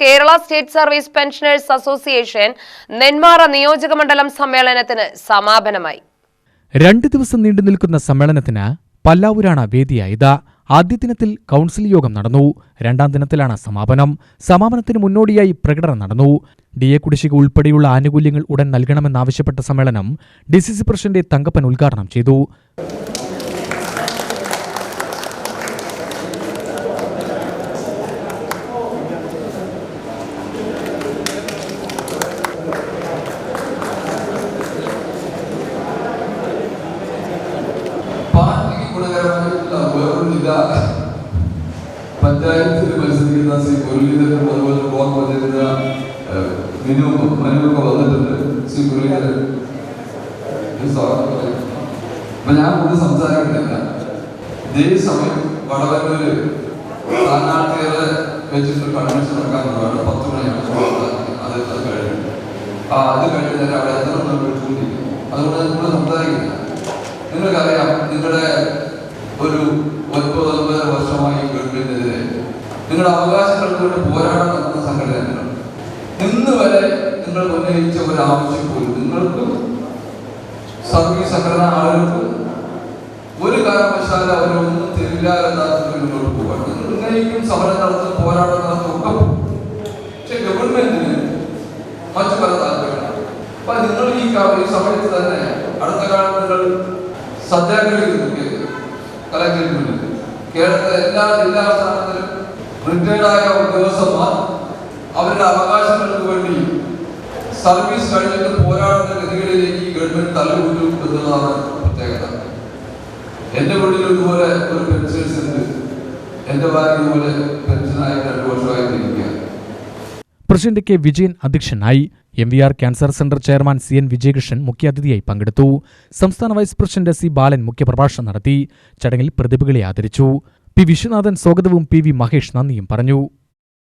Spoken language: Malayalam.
Kerala state service pensioners association Nenmara നിയോജക മണ്ഡലം സമ്മേളനത്തിന് സമാപനമായി. രണ്ട് ദിവസം നീണ്ടു നിൽക്കുന്ന സമ്മേളനത്തിന് പല്ലാവൂരാണ് വേദിയായത് ആദ്യ ദിനത്തിൽ കൗൺസിൽ യോഗം നടന്നു. രണ്ടാം ദിനത്തിലാണ് സമാപനം. സമാപനത്തിന് മുന്നോടിയായി പ്രകടനം നടന്നു. ഡി എ കുടിശ്ശിക ഉൾപ്പെടെയുള്ള ആനുകൂല്യങ്ങൾ ഉടൻ നൽകണമെന്നാവശ്യപ്പെട്ട സമ്മേളനം D C C president Thankappan ഉദ്ഘാടനം ചെയ്തു. പഞ്ചായത്തിൽ മത്സരിക്കുന്ന ശ്രീ മുരളീധരൻ അതുപോലെ ബ്ലോക്ക് പഞ്ചായത്ത് മിനു മനുവൊക്കെ വന്നിട്ടുണ്ട്. ശ്രീ മുരളീധരൻ. അപ്പൊ ഞാൻ കൂടുതൽ സംസാരിക്കുന്നില്ല ഇതേ സമയം വടവന്നൂര് സ്ഥാനാർത്ഥികളെ വെച്ചിട്ട് കൺവെൻഷൻ നടക്കാറുണ്ട് പത്ത് മണിയാണ് അത് അത് കഴിഞ്ഞു. ആ അത് കഴിഞ്ഞ് തന്നെ അവിടെ എത്ര മണി അതുകൊണ്ട് ഞാൻ കൂടുതൽ സംസാരിക്കുന്നില്ല. നിങ്ങൾക്കറിയാം നിങ്ങളുടെ ഒരു ഒൻപത് ഒൻപത് ഗവൺമെന്റിനെതിരെ നിങ്ങളുടെ അവകാശങ്ങൾക്ക് വേണ്ടി പോരാടാൻ നടത്തുന്ന സംഘടനകൾ. ഇന്ന് വരെ നിങ്ങൾ ഉന്നയിച്ച ഒരു ആവശ്യം പോലും നിങ്ങൾക്കും സർവീസ് സംഘടന ആളുകൾക്ക് ഒരു കാരണവശാലും അവരൊന്നും തരില്ല എന്നാണ് മുന്നോട്ട് പോകാൻ. നിങ്ങൾ ഉന്നയിക്കും സമരം നടത്തും പോരാട്ടം നടത്തും ഒക്കെ പക്ഷെ ഗവൺമെന്റിന് മറ്റു പല താല്പര്യങ്ങളാണ് അപ്പൊ നിങ്ങൾ ഈ ഈ സമയത്ത് തന്നെ അടുത്ത കാലത്ത് നിങ്ങൾ സത്യാഗ്രഹിക്കുന്നു കേരളത്തിലെ എല്ലാ ജില്ലാ സ്ഥാനത്തിലും റിട്ടയർഡായ ഉദ്യോഗസ്ഥന്മാർ അവരുടെ അവകാശങ്ങൾക്ക് വേണ്ടി സർവീസ് കഴിഞ്ഞിട്ട് പോരാടുന്ന ഗതികളിലേക്ക് ഈ ഗവൺമെന്റ് തലകൂറ്റും എന്നുള്ളതാണ് പ്രത്യേകത. എന്റെ വീട്ടിൽ ഇതുപോലെ ഒരു പെൻഷൻസ് ഉണ്ട്. എന്റെ ഭാര്യ ഇതുപോലെ പെൻഷനായി രണ്ടു വർഷമായിട്ട് ഇരിക്കുകയാണ്. പ്രസിഡന്റ് കെ വിജയൻ അധ്യക്ഷനായി M V R cancer centre chairman C N Vijayakrishnan മുഖ്യാതിഥിയായി പങ്കെടുത്തു. സംസ്ഥാന വൈസ് പ്രസിഡന്റ് സി ബാലൻ മുഖ്യപ്രഭാഷണം നടത്തി. ചടങ്ങിൽ പ്രതിഭകളെ ആദരിച്ചു. പി വിശ്വനാഥൻ സ്വാഗതവും പി വി മഹേഷ് നന്ദിയും പറഞ്ഞു